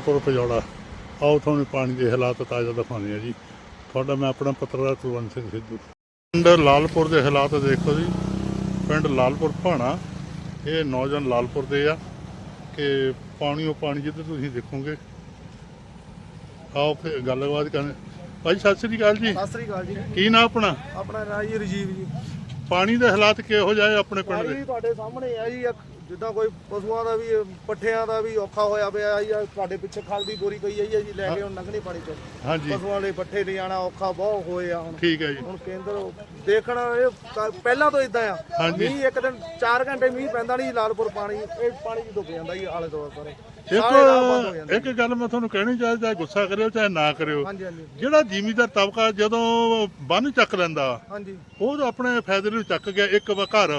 ਪੁਰ ਪਜੌੜਾ ਆਓ ਤੁਹਾਨੂੰ ਪਾਣੀ ਦੇ ਹਾਲਾਤ ਤਾਜ਼ਾ ਦਿਖਾਉਂਦੇ ਆ ਜੀ। ਤੁਹਾਡਾ ਮੈਂ ਆਪਣਾ ਪੱਤਰਕਾਰ ਕੁਲਵੰਤ ਸਿੰਘ ਸਿੱਧੂ। ਪਿੰਡ ਲਾਲਪੁਰ ਦੇ ਹਾਲਾਤ ਦੇਖੋ ਜੀ। ਪਿੰਡ ਲਾਲਪੁਰ ਭਾਣਾ। ਇਹ ਨੌਜਵਾਨ ਲਾਲਪੁਰ ਦੇ ਆ ਕਿ ਪਾਣੀ ਉਹ ਪਾਣੀ ਜਿੱਧਰ ਤੁਸੀਂ ਦੇਖੋਗੇ। ਆਓ ਫਿਰ ਗੱਲਬਾਤ ਕਰਨ। ਭਾਈ ਸਤਿ ਸ੍ਰੀ ਅਕਾਲ ਜੀ। ਸਤਿ ਸ੍ਰੀ ਅਕਾਲ ਜੀ। ਕੀ ਨਾਂ ਆਪਣਾ? ਆਪਣਾ ਨਾਂ ਜੀ ਰਜੀਵ ਜੀ। ਪਾਣੀ ਦੇ ਹਾਲਾਤ ਕਿਹੋ ਜਿਹੇ ਆ ਆਪਣੇ ਪਿੰਡ ਪਾਣੀ ਦੇ ਤੁਹਾਡੇ ਸਾਹਮਣੇ ਆ ਜੀ। ਜਿੱਦਾਂ ਕੋਈ ਪਸ਼ੂਆਂ ਦਾ ਵੀ ਪੱਠਿਆਂ ਦਾ ਵੀ ਔਖਾ ਹੋਇਆ ਪਿਆ ਜੀ ਆਹ ਤੁਹਾਡੇ ਪਿੱਛੇ ਖਲ ਦੀ ਬੋਰੀ ਪਈ ਆਈ ਹੈ ਜੀ ਲੈ ਕੇ ਹੁਣ ਲੰਘਣੀ ਪਾਣੀ ਚ। ਹਾਂਜੀ। ਪਸ਼ੂਆਂ ਦੇ ਪੱਠੇ ਲੈ ਜਾਣਾ ਔਖਾ ਬਹੁਤ ਹੋਏ ਆ ਹੁਣ। ਠੀਕ ਹੈ ਜੀ। ਹੁਣ ਕੇਂਦਰ ਦੇਖਣ ਇਹ ਪਹਿਲਾਂ ਤੋਂ ਇਦਾਂ ਆ। ਹਾਂਜੀ। ਮੀਂਹ ਇੱਕ ਦਿਨ 4 ਘੰਟੇ ਮੀਂਹ ਪੈਂਦਾ ਨਹੀਂ ਲਾਲਪੁਰ ਪਾਣੀ ਇਹ ਪਾਣੀ ਚ ਡੁੱਬ ਜਾਂਦਾ ਜੀ ਆਲੇ ਦੁਆਲੇ ਸਾਰੇ। ਸਾਰੇ ਰਾਹ ਬੰਦ ਹੋ ਇੱਕ ਜਾਂਦੇ ਇੱਕ ਗੱਲ ਮੈਂ ਤੁਹਾਨੂੰ ਕਹਿਣੀ ਚਾਹੀਦਾ ਚਾਹੇ ਗੁੱਸਾ ਕਰਿਓ ਚਾਹੇ ਨਾ ਕਰਿਓ। ਹਾਂਜੀ ਹਾਂਜੀ। ਜਿਹੜਾ ਜ਼ਿਮੀਦਾਰ ਤਬਕਾ ਜਦੋਂ ਬੰਨ ਚੱਕ ਲੈਂਦਾ ਹਾਂਜੀ। ਉਹ ਤਾਂ ਆਪਣੇ ਫਾਇਦੇ ਨੂੰ ਚੱਕ ਗਿਆ ਇੱਕ ਵਾ ਘਰ।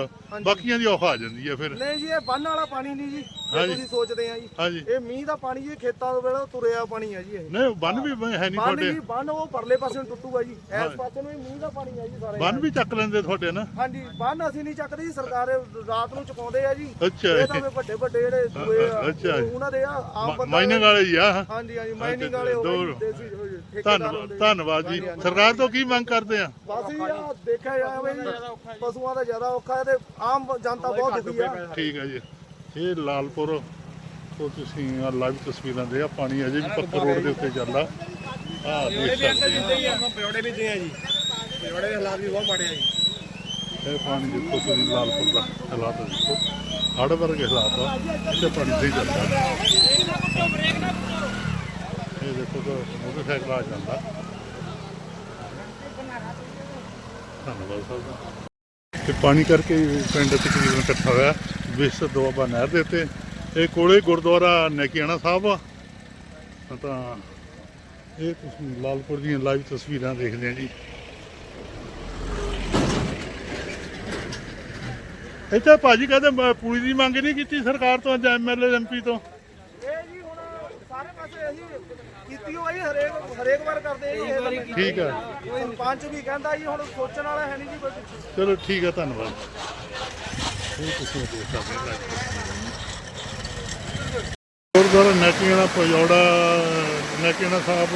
ਬਾਕੀਆਂ ਦੀ ਔਖ ਆ ਜਾਂਦੀ ਹੈ ਫਿਰ। ਨਹੀਂ ਜੀ ਇਹ ਬੰਨ ਵਾਲਾ ਪਾਣੀ ਨਹੀਂ ਜੀ ਜੇ ਹਾਂਜੀ। ਤੁਸੀਂ ਸੋਚਦੇ ਆ ਜੀ। ਇਹ ਮੀਂਹ ਦਾ ਪਾਣੀ ਜੀ ਖੇਤਾਂ ਦੇ ਵੇਲੇ ਤੁਰਿਆ ਪਾਣੀ ਆ ਜੀ ਇਹ। ਨਹੀਂ ਬੰਨ ਵੀ ਹੈ ਨਹੀਂ ਬੰਨ ਤੁਹਾਡੇ। ਜੀ ਬੰਨ ਉਹ ਪਰਲੇ ਪਾਸੇ ਨੂੰ ਟੁੱਟੂਗਾ ਜੀ। ਇਸ ਪਾਸੇ ਨੂੰ ਵੀ ਮੀਂਹ ਦਾ ਪਾਣੀ ਆ ਜੀ ਸਾਰੇ। ਬੰਨ ਵੀ ਚੱਕ ਲੈਂਦੇ ਤੁਹਾਡੇ ਨਾ। ਹਾਂਜੀ ਬੰਨ ਅਸੀਂ ਨਹੀਂ ਚੱਕਦੇ ਜੀ ਸਰਕਾਰ ਰਾਤ ਨੂੰ ਚੁਕਾਉਂਦੇ ਆ ਜੀ। ਅੱਛਾ ਇਹ ਤਾਂ ਵੱਡੇ ਵੱਡੇ ਜਿਹੜੇ ਦੂਏ ਆ ਅੱਛਾ ਜੀ। ਉਹਨਾਂ ਦੇ ਆ ਆਮ ਬੰਦਾ ਮਾਈਨਿੰਗ ਵਾਲੇ ਹੀ ਆ। ਹਾਂਜੀ ਹਾਂਜੀ ਮਾਈਨਿੰਗ ਵਾਲੇ ਹੋ ਗਏ ਜੀ, ਦੇਸੀ ਉਹ ਠੇਕੇਦਾਰ ਧੰਨਵਾਦ ਜੀ। ਧੰਨਵਾਦ। ਸਰਕਾਰ ਤੋਂ ਕੀ ਮੰਗ ਕਰਦੇ ਆ? ਬਸ ਜੀ ਆ ਦੇਖਿਆ ਜਾਵੇ ਜੀ। ਪਸ਼ੂਆਂ ਦਾ ਜ਼ਿਆਦਾ ਔਖਾ ਹੈ ਤੇ ਆਮ ਜਨਤਾ ਬਹੁਤ ਦੁਖੀ ਆ। ਠੀਕ ਹੈ ਜੀ। ਇਹ ਲਾਲਪੁਰ ਤੋਂ ਤੁਸੀਂ ਆ ਲਾਈਵ ਤਸਵੀਰਾਂ ਦੇ ਆ ਪਾਣੀ ਅਜੇ ਵੀ ਪੱਕਰ ਰੋਡ ਦੇ ਉੱਤੇ ਚੱਲਦਾ। ਆ ਦੇਖ ਸਕਦੇ ਆ ਪਿਓੜੇ ਵੀ ਦੇ ਆ ਜੀ। ਪਿਓੜੇ ਦੇ ਹਾਲਾਤ ਵੀ ਬਹੁਤ ਮਾੜੇ ਆ ਜੀ। ਇਹ ਪਾਣੀ ਦੇਖੋ ਤੁਸੀਂ ਲਾਲਪੁਰ ਦਾ ਹਾਲਾਤ ਦੇਖੋ। ਹੜ ਵਰਗੇ ਹਾਲਾਤ ਆ ਇੱਥੇ ਪਾਣੀ ਸਹੀ ਚੱਲਦਾ। ਇਹ ਦੇਖੋ ਤਾਂ ਮੋਟਰਸਾਈਕਲ ਆ ਜਾਂਦਾ। ਧੰਨਵਾਦ ਸਾਹਿਬ ਤੇ ਪਾਣੀ ਕਰਕੇ ਪਿੰਡ ਤਕਰੀਬਨ ਇਕੱਠਾ ਹੋਇਆ। ਵਿਸਤ ਦੁਆਬਾ ਨਹਿਰ ਦੇ ਉੱਤੇ। ਇਹ ਕੋਲੇ ਗੁਰਦੁਆਰਾ ਨੈਕੀਆਣਾ ਸਾਹਿਬ ਆ। ਤਾਂ ਇਹ ਤੁਸੀਂ ਲਾਲਪੁਰ ਦੀਆਂ ਲਾਈਵ ਤਸਵੀਰਾਂ ਦੇਖਦੇ ਆ ਜੀ। ਇੱਥੇ ਭਾਜੀ ਕਹਿੰਦੇ ਮ- ਪੂਰੀ ਦੀ ਮੰਗ ਨਹੀਂ ਕੀਤੀ ਸਰਕਾਰ ਤੋਂ ਜਾਂ ਐਮਐਲਏ ਐਮਪੀ ਤੋਂ। ਇਹ ਜੀ ਹੁਣ ਸਾਰੇ ਪਾਸੇ ਅਸੀਂ ਕੀਤੀ ਹੋਈ ਹਰੇਕ ਹਰੇਕ ਵਾਰ ਕਰਦੇ ਆ ਇਹ ਠੀਕ ਹੈ ਸਰਪੰਚ ਵੀ ਕਹਿੰਦਾ ਜੀ ਹੁਣ ਸੋਚਣ ਵਾਲਾ ਹੈ ਨਹੀਂ ਜੀ ਕੋਈ ਕੁਛ। ਚਲੋ ਠੀਕ ਹੈ ਧੰਨਵਾਦ ਇਹ ਤੁਸੀਂ ਦੇਖ ਸਕਦੇ ਹੋ। ਗੁਰਦੁਆਰਾ ਨੈਕੀਆਣਾ ਪਜੌੜਾ ਨੈਕੀਆਣਾ ਸਾਹਿਬ